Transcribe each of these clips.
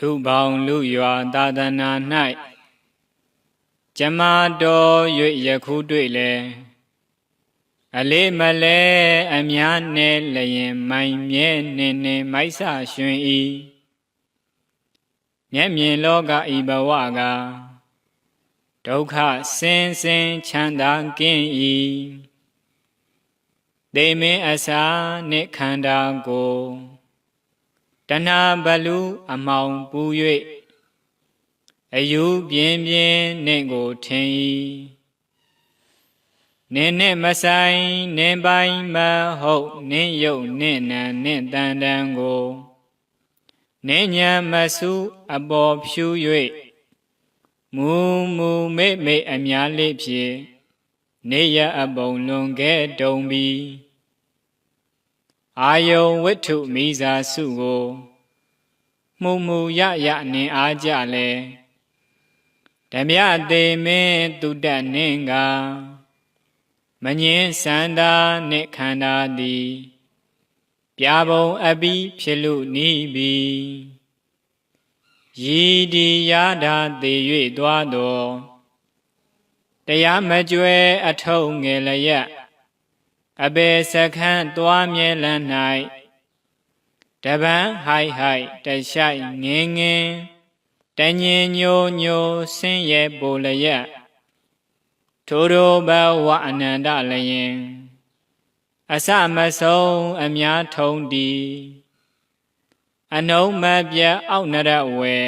လူပေါင်းလူရွာသာသနာ၌ကျမတော်၍ယခုတွေ့လဲအလေးမလဲအများနဲ့လျင်မိုင်မြဲနေနေမိုက်ဆရွှင်ဤမျက်မြင်လောကဤဘဝကဒုက္ခစင်စင်ချမ်းသာကင်းဤဒေမင်းအစာနှင့်ခန္ဓာကိုယ် တဏှာဘလူအမောင်ပူ၍အယူပြင်းပြင်းနှင့်ကိုထင်၏နင်းနဲ့မဆိုင်နင်းပိုင်းမဟုတ်နင်းယုတ်နင်းနံနင်းတန်တန်ကိုနင်းညာမဆုအပေါ်ဖြူ၍မူမူမေ့မေ့အများလေးဖြင့်နေရအပုံလွန်ခဲ့တုံပြီး အာယုံဝိထုမိစာစုကိုမှုမှုရရနှင်အားကြလဲဓမြသေးမင်းတုတ္တနှင်းကမငင်းစန္ဒာနှင့်ခန္ဓာသည်ပြဘုံအပိဖြစ်လို့နီးပြီရည်ဒီရတာသေး၍သွားတော်တရားမကြွယ်အထုံငယ်လျက် အဘေစခန်းသွားမြဲလန်း၌တပန်းဟိုက်ဟိုက်တရှိုက်ငင်းငင်းတညင်ညိုညိုဆင်းရဲပိုလျက်ထိုထိုဘဝအနန္တလျင်အစမဆုံးအများထုံတီအနုံမပြတ်အောက်နရဝေ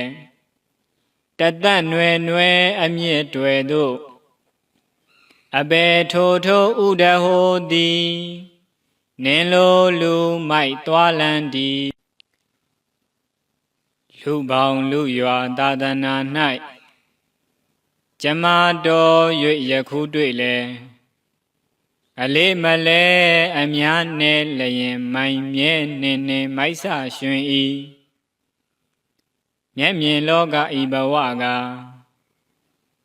တသက်နွယ်နွယ်အမြင့်တွေတို့ အဘေထိုထိုဥဒဟောတိနင်လိုလူမိုက်သွားလန်းဒီလူပေါင်းလူရွာသာသနာ၌ကျမတော်၍ယခုတွေ့လဲအလေးမလဲအများနဲ့လျင်မိုင်မြဲနေနေမိုက်ဆရွှင်ဤမျက်မြင်လောကဤဘဝက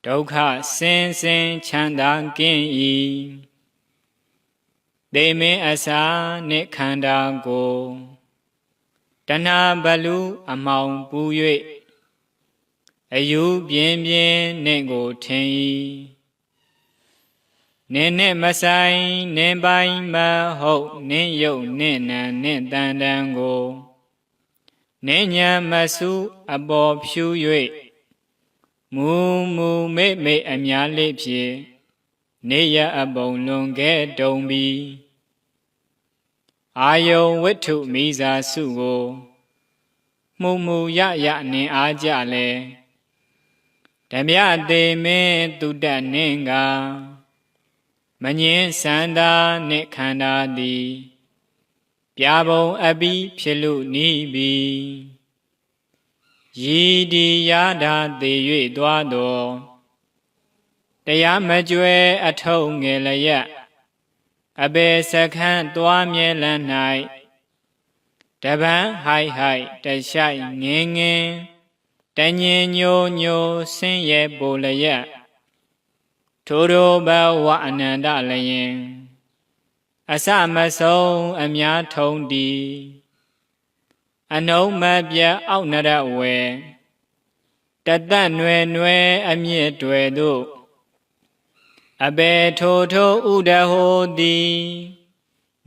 ဒုက္ခစင်စင်ချမ်းသာကင်းဤဒေမင်းအစာနှင့်ခန္ဓာကိုယ်တဏှာဘလူအမောင်ပူ၍အယူပြင်းပြင်းနှင့်ကိုထင်၏နင်းနဲ့မဆိုင်နင်းပိုင်းမဟုတ်နင်းယုတ်နင်းနံနင်းတန်တန်ကိုနင်းညာမဆုအပေါ်ဖြူ၍ မူမူမေ့မေ့အများလေးဖြင့်နေရအပုံလွန်ခဲ့တုံပြီးအာယုံဝိထုမိစာစုကိုမှုမှုရရနှင်အားကြလဲဓမြသေးမင်းတုတ္တနှင်းကမငင်းစန္ဒာနှင့်ခန္ဓာသည်ပြဘုံအပိဖြစ်လို့နီးပြီ ရည်ဒီရတာသေး၍သွားတော်တရားမကြွယ်အထုံငယ်လျက်အဘေစခန်းသွားမြဲလန်း၌တပန်းဟိုက်ဟိုက်တရှိုက်ငင်းငင်းတညင်ညိုညိုဆင်းရဲပိုလျက်ထိုထိုဘဝအနန္တလျင် အစမဆုံးအများထုံတီ အနုံမပြတ်အောက်နရဝေတသက်နွယ်နွယ်အမြင့်တွေတို့အဘေထိုထိုဥဒဟောတိ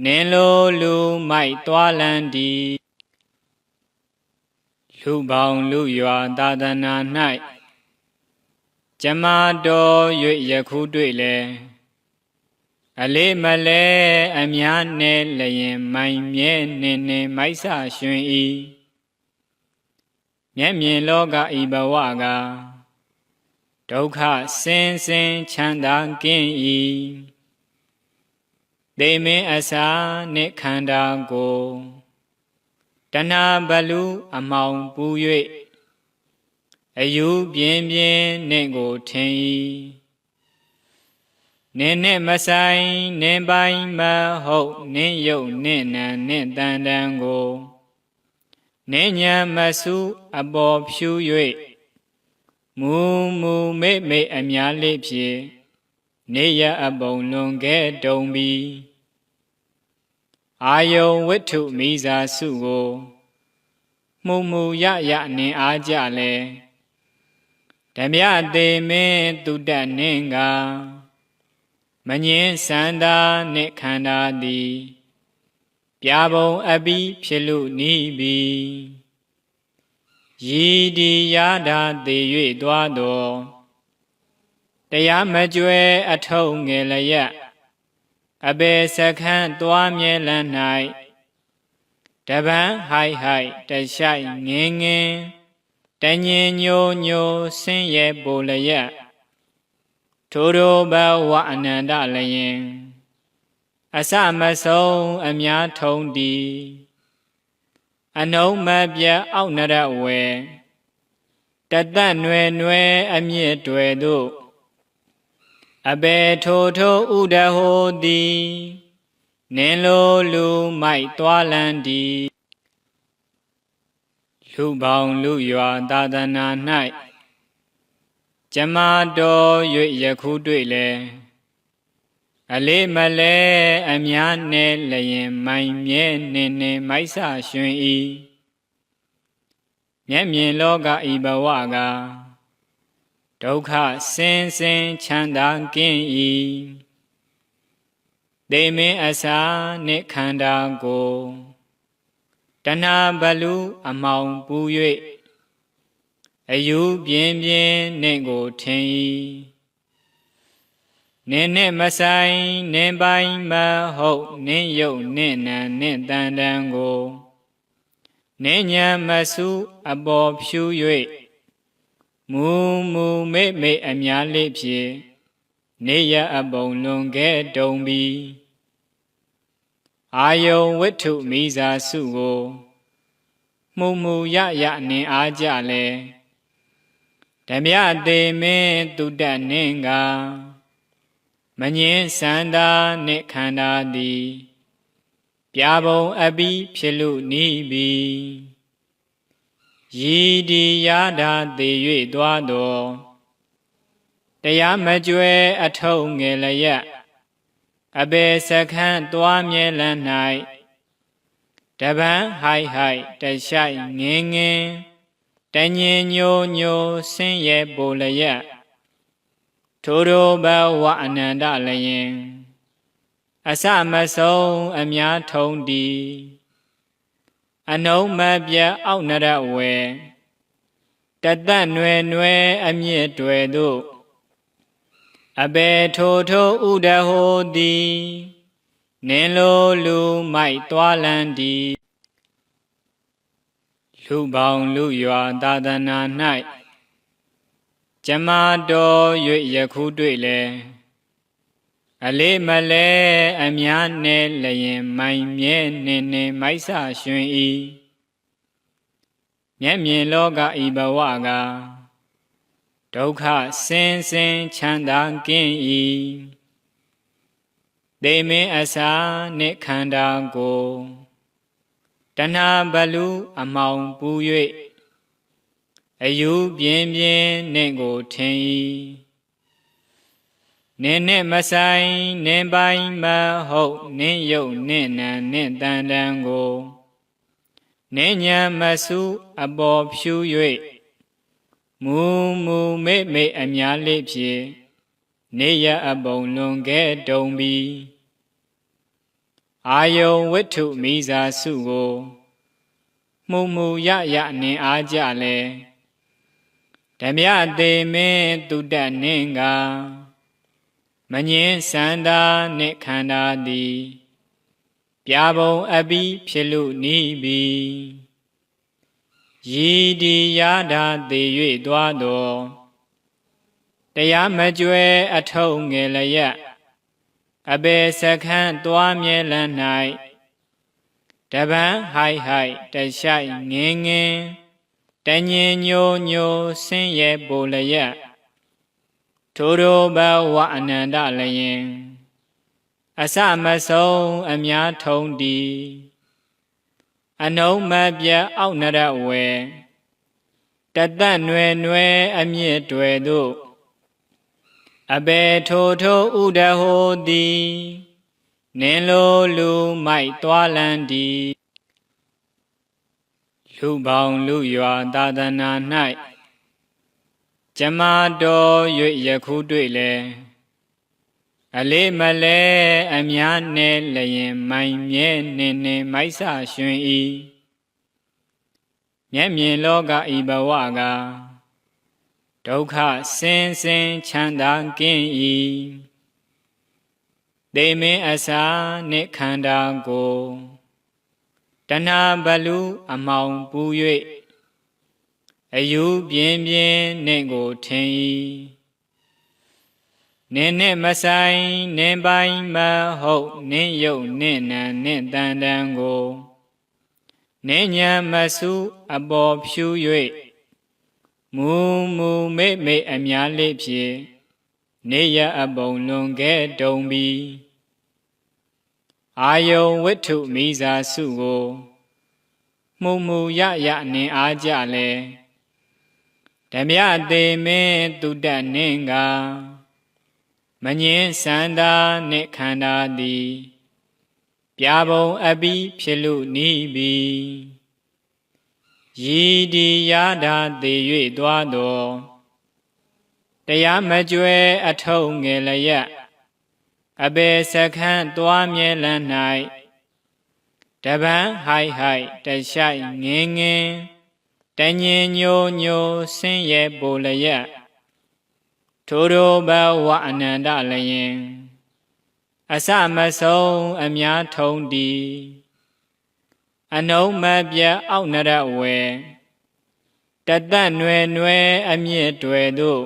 နင်လိုလူမိုက်သွားလန်းဒီလူပေါင်းလူရွာသာသနာ၌ကျမတော်၍ယခုတွေ့လဲ အလေးမလဲအများနဲ့လျင်မိုင်မြဲနေနေမိုက်ဆရွှင်ဤမျက်မြင်လောကဤဘဝကဒုက္ခစင်စင်ချမ်းသာကင်း၏ဒေမင်းအစာနှင့်ခန္ဓာကိုယ်တဏှာဘလူအမောင်ပူ၍အယူပြင်းပြင်းနှင့်ကိုထင်၏ နင်းနဲ့မဆိုင်နင်းပိုင်းမဟုတ်နင်းယုတ်နင်းနံနင်းတန်တန်ကိုနင်းညာမဆုအပေါ်ဖြူ၍မူမူမေ့မေ့အများလေးဖြင့်နေရအပုံလွန်ခဲ့တုံပြီးအာယုံဝိထုမိစာစုကိုမှုမှုရရနင်အားကြလဲဓမြသေးမင်းတုတ္တနင်းက မငင်းစန္ဒာနှင့်ခန္ဓာသည်ပြာပုံအပိဖြစ်လို့နီးပြီရည်ဒီရတာသေး၍သွားတော်တရားမကြွယ်အထုံးငယ်လျက်အဘေစခန်းသွားမြဲလန်း၌တပန်းဟိုက်ဟိုက်တရှိုက်ငင်းငင်းတညင်ညိုညိုဆင်းရဲပိုလျက် ထိုတို့ဘဝအနန္တလျင်အစမဆုံးအများထုံးဒီအနုံမပြတ်အောက်နရဝေတသက်နွယ်နွယ်အမြင့်တွေတို့အဘေထိုထိုဥဒဟောတိနင်လိုလူမိုက်သွားလန်းဒီလူပေါင်းလူရွာသာသနာ၌ ကျမတော်၍ယခုတွေ့လဲအလေးမလဲအများနဲ့လျင်မိုင်မြဲနေနေမိုက်ဆရွှင်ဤမျက်မြင်လောကဤဘဝကဒုက္ခစင်စင်ချမ်းသာကင်း၏ဒေမင်းအစာနှင့်ခန္ဓာကိုတဏှာဘလူအမောင်ပူ၍ အယူပြင်းပြင်းနှင့်ကိုထင်၏နင်းနှင့်မဆိုင်နင်းပိုင်းမဟုတ်နင်းယုတ်နင်းနံနင်းတန်တန်ကိုနင်းညာမစုအပေါ်ဖြူ၍မူမူမေ့မေ့အများလေးဖြင့်နေရအပုံလွန်ခဲ့တုံပြီးအာယုံဝိထုမိစာစုကိုမှုမှုရရနင်အားကြလဲ ဓမြသေးမင်းတုတ္တနင်းကမငင်းစန္ဒာနှင့်ခန္ဓာသည်ပြာပုံအပိဖြစ်လို့နီးပြီရည်ဒီရတာသေး၍သွားတော်တရားမကြွယ်အထုံးငယ်လျက်အဘေစခန်းသွားမြဲလန်း၌တပန်းဟိုက်ဟိုက်တရှိုက်ငင်းငင်း တညင်ညိုညိုဆင်းရဲပိုလျက်ထိုတို့ဘဝအနန္တလျင်အစမဆုံးအများထုံဒီအနုံမပြတ်အောက်နရဝေတသက်နွယ်နွယ်အမြင့်တွေတို့အဘေထိုထိုဥဒဟောတိနင်လိုလူမိုက်သွားလန်းဒီ လူပေါင်းလူရွာသာသနာ၌ကျမတော်၍ယခုတွေ့လဲအလေးမလဲအများနဲ့လျင်မိုင်မြဲနေနေမိုက်ဆရွှင်ဤမျက်မြင်လောကဤဘဝကဒုက္ခစင်စင်ချမ်းသာကင်း၏ဒေမင်းအစာနှင့်ခန္ဓာကို တဏှာဘလူအမောင်ပူ၍အယူပြင်းပြင်းနှင့်ကိုထင်၏နင်းနှင့်မဆိုင်နင်းပိုင်းမဟုတ်နင်းယုတ်နင်းနံနင်းတန်တန်ကိုနင်းညာမစုအပေါ်ဖြူ၍မူမူမေ့မေ့အများလေးဖြင့်နေရအပုံလွန်ခဲ့တုံပြီး အာယုံဝိထုမိစာစုကိုမှုမှုရရနင်အားကြလဲဓမြသေးမင်းတုတ္တနင်းကမငင်းစန္ဒာနှင့်ခန္ဓာသည်ပြာပုံအပိဖြစ်လို့နီးပြီရည်ဒီရတာသေး၍သွားတော်တရားမကြွယ်အထုံးငယ်လျက် အဘေစခန်းသွားမြဲလန်း၌တပန်းဟိုက်ဟိုက်တရှိုက်ငင်းငင်းတညင်ညိုညိုဆင်းရဲပိုလျက်ထိုတို့ဘဝအနန္တလျင်အစမဆုံးအများထုံဒီအနုံမပြတ်အောက်နရဝေတသက်နွယ်နွယ်အမြင့်တွေတို့ အဘေထိုထိုဥဒဟောတိနင်လိုလူမိုက်သွားလန်းဒီလူပေါင်းလူရွာသာသနာ၌ကျမတော်၍ယခုတွေ့လေအလေးမလဲအများနဲ့လျင်မိုင်မြဲနေနေမိုက်ဆရွှင်ဤမျက်မြင်လောကဤဘဝက ဒုက္ခစင်စင်ချမ်းသာကင်း၏ဒေမင်းအစာနှင့်ခန္ဓာကိုယ်တဏှာဘလူအမောင်ပူ၍အယူပြင်းပြင်းနှင့်ကိုထင်၏နင်းနှင့်မဆိုင်နင်းပိုင်မဟုတ်နင်းယုတ်နင်းနံနင်းတန်တန်ကိုနင်းညာမစုအပေါ်ဖြူ၍ မူမူမိတ်မိတ်အများလေးဖြင့်နေရအပုံလွန်ခဲ့တုံပြီးအာယုံဝိတ္ထုမိစာစုကိုမှုမှုရရနှင်အားကြလဲဓမြသေးမင်းတုတ္တနှင်းကမငင်းစန္ဒာနှင့်ခန္ဓာသည်ပြာပုံအပိဖြစ်လို့နီးပြီ ရည်ဒီရတာသေး၍သွားတော်တရားမကြွယ်အထုံငယ်လျက်အဘေစခန်းသွားမြဲလန်း၌တပန်းဟိုက်ဟိုက်တရှိုက်ငင်းငင်းတညင်ညိုညိုဆင်းရဲပိုလျက်ထိုထိုဘဝအနန္တလျင် အစမဆုံးအများထုံတီ အနုံမပြတ်အောက်နရဝေတသက်နွယ်နွယ်အမြင့်တွေတို့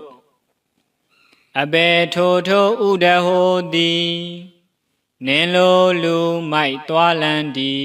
အဘေထိုထိုဥဒဟောတိနင်းလိုလူမိုက်သွားလန်းဒီ